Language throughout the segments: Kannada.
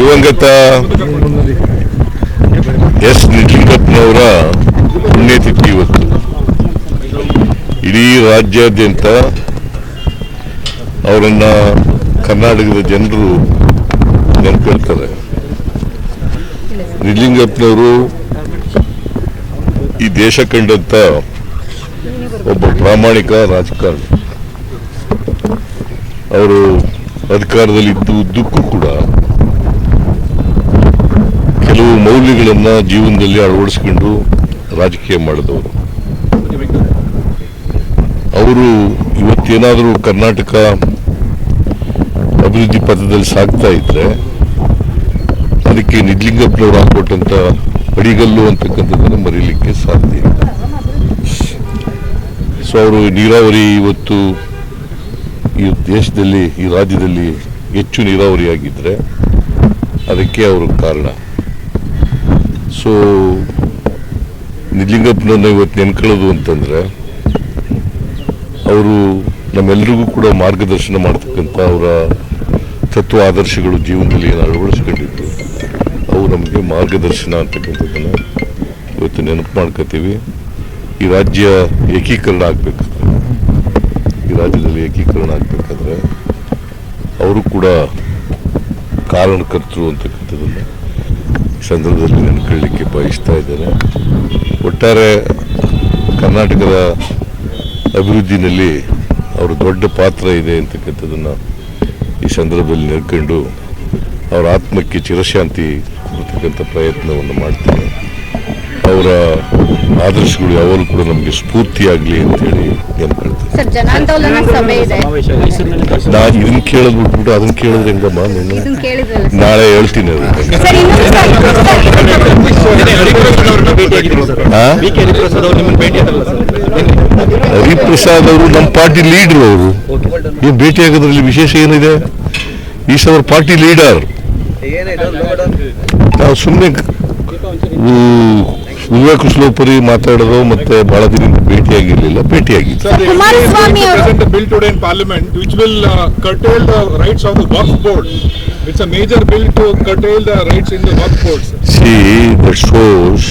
ದಿವಂಗತ ಎಸ್ ನಿಜಲಿಂಗಪ್ಪನವರ ಪುಣ್ಯತಿಥಿ ಇವತ್ತು. ಇಡೀ ರಾಜ್ಯಾದ್ಯಂತ ಅವರನ್ನ ಕರ್ನಾಟಕದ ಜನರು ನೆನ್ಕೊಳ್ತಾರೆ. ನಿಜಲಿಂಗಪ್ಪನವರು ಈ ದೇಶ ಕಂಡಂತ ಒಬ್ಬ ಪ್ರಾಮಾಣಿಕ ರಾಜಕಾರಣಿ. ಅವರು ಅಧಿಕಾರದಲ್ಲಿ ಇದ್ದು ಕೂಡ ಮೌಲ್ಯಗಳನ್ನ ಜೀವನದಲ್ಲಿ ಅಳವಡಿಸ್ಕೊಂಡು ರಾಜಕೀಯ ಮಾಡಿದವರು. ಅವರು ಇವತ್ತೇನಾದರೂ ಕರ್ನಾಟಕ ಅಭಿವೃದ್ಧಿ ಪಥದಲ್ಲಿ ಸಾಗ್ತಾ ಇದ್ರೆ ಅದಕ್ಕೆ ನಿಜಲಿಂಗಪ್ಪನವರು ಹಾಕೊಟ್ಟಂತ ಅಡಿಗಲ್ಲು ಅಂತಕ್ಕಂಥದ್ದನ್ನು ಮರೀಲಿಕ್ಕೆ ಸಾಧ್ಯ ಇಲ್ಲ. ಸೊ ಅವರು ನೀರಾವರಿ ಇವತ್ತು ಈ ದೇಶದಲ್ಲಿ, ಈ ರಾಜ್ಯದಲ್ಲಿ ಹೆಚ್ಚು ನೀರಾವರಿ ಆಗಿದ್ರೆ ಅದಕ್ಕೆ ಅವರು ಕಾರಣ. ಸೊ ನಿಜಲಿಂಗಪ್ಪನನ್ನು ಇವತ್ತು ನೆನ್ಕೊಳ್ಳೋದು ಅಂತಂದ್ರೆ, ಅವರು ನಮ್ಮೆಲ್ಲರಿಗೂ ಕೂಡ ಮಾರ್ಗದರ್ಶನ ಮಾಡ್ತಕ್ಕಂಥ ಅವರ ತತ್ವ ಆದರ್ಶಗಳು ಜೀವನದಲ್ಲಿ ಏನು ಅಳವಡಿಸ್ಕೊಂಡಿದ್ದು, ಅವು ನಮಗೆ ಮಾರ್ಗದರ್ಶನ ಅಂತಕ್ಕಂಥದ್ದನ್ನು ಇವತ್ತು ನೆನಪು ಮಾಡ್ಕೋತೀವಿ. ಈ ರಾಜ್ಯ ಏಕೀಕರಣ ಆಗಬೇಕಾದ್ರೆ, ಈ ರಾಜ್ಯದಲ್ಲಿ ಏಕೀಕರಣ ಆಗಬೇಕಾದ್ರೆ, ಅವರು ಕೂಡ ಕಾರಣಕರ್ತರು ಅಂತಕ್ಕಂಥದ್ದನ್ನು ಸಂದರ್ಭದಲ್ಲಿ ನೆನ್ಕೊಳ್ಳಿಕ್ಕೆ ಬಯಸ್ತಾ ಇದ್ದೇನೆ ಒಟ್ಟಾರೆ ಕರ್ನಾಟಕದ ಅಭಿವೃದ್ಧಿನಲ್ಲಿ ಅವರು ದೊಡ್ಡ ಪಾತ್ರ ಇದೆ ಅಂತಕ್ಕಂಥದ್ದನ್ನು ಈ ಸಂದರ್ಭದಲ್ಲಿ ನೆನ್ಕೊಂಡು ಅವರ ಆತ್ಮಕ್ಕೆ ಚಿರಶಾಂತಿ ಕೊಡ್ತಕ್ಕಂಥ ಪ್ರಯತ್ನವನ್ನು ಮಾಡ್ತೇನೆ. ಅವರ ಆದರ್ಶಗಳು ಯಾವಾಗಲೂ ಕೂಡ ನಮಗೆ ಸ್ಫೂರ್ತಿಯಾಗಲಿ ಅಂತೇಳಿ ನೆನ್ಕೊಳ್ತೇನೆ ಸರ್ ಜನಾಂದೋಲನ ಸಭೆ ಇದೆ. ನಾ ಇದನ್ನ ಕೇಳೋದು ಬಿಟ್ಬಿಟ್ಟು ಅದನ್ನ ಕೇಳಿದ್ರೆ ಹೆಂಗಮ್ಮ ನೀನು? ಕೇಳಿದ್ರಲ್ಲ ಸರ್. ನಾಳೆ ಹೇಳ್ತೀನಿ? ಹರಿಪ್ರಸಾದ್ ಅವರು ನಮ್ಮ ಪಾರ್ಟಿ ಲೀಡರ್ ಅವರು. ನೀವು ಭೇಟಿ ಆಗೋದ್ರಲ್ಲಿ ವಿಶೇಷ ಏನಿದೆ? Is our party leader. ನಾವು ಸುಮ್ಮನೆ ವಿವೇಕ ಶ್ಲೋಪರಿ ಮಾತಾಡೋದು ಮತ್ತೆ ಬಹಳ ದಿನ ಭೇಟಿಯಾಗಿರ್ಲಿಲ್ಲ ಭೇಟಿಯಾಗಿದ್ದು Sir, the Kumaraswamy LP ಅವರು- present a bill today in parliament which will uh, curtail the rights of the Waqf board. It's a major bill to curtail the rights in the Waqf boards. See, that shows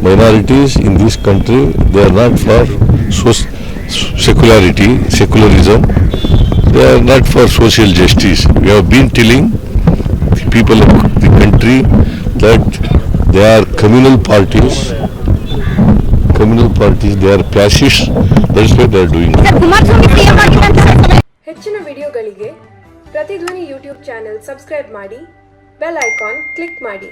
minorities. In this country. They are not for so secularity, secularism. They are not for social justice. We have been telling the people of the country that they are communal parties. Communal parties, they are fascists. that's is what they are doing. ಹೆಚ್ಚಿನ ವಿಡಿಯೋಗಳಿಗೆ ಪ್ರತಿಧ್ವನಿ ಯೂಟ್ಯೂಬ್ ಚಾನೆಲ್ ಸಬ್ಸ್ಕ್ರೈಬ್ ಮಾಡಿ ಬೆಲ್ ಐಕಾನ್ ಕ್ಲಿಕ್ ಮಾಡಿ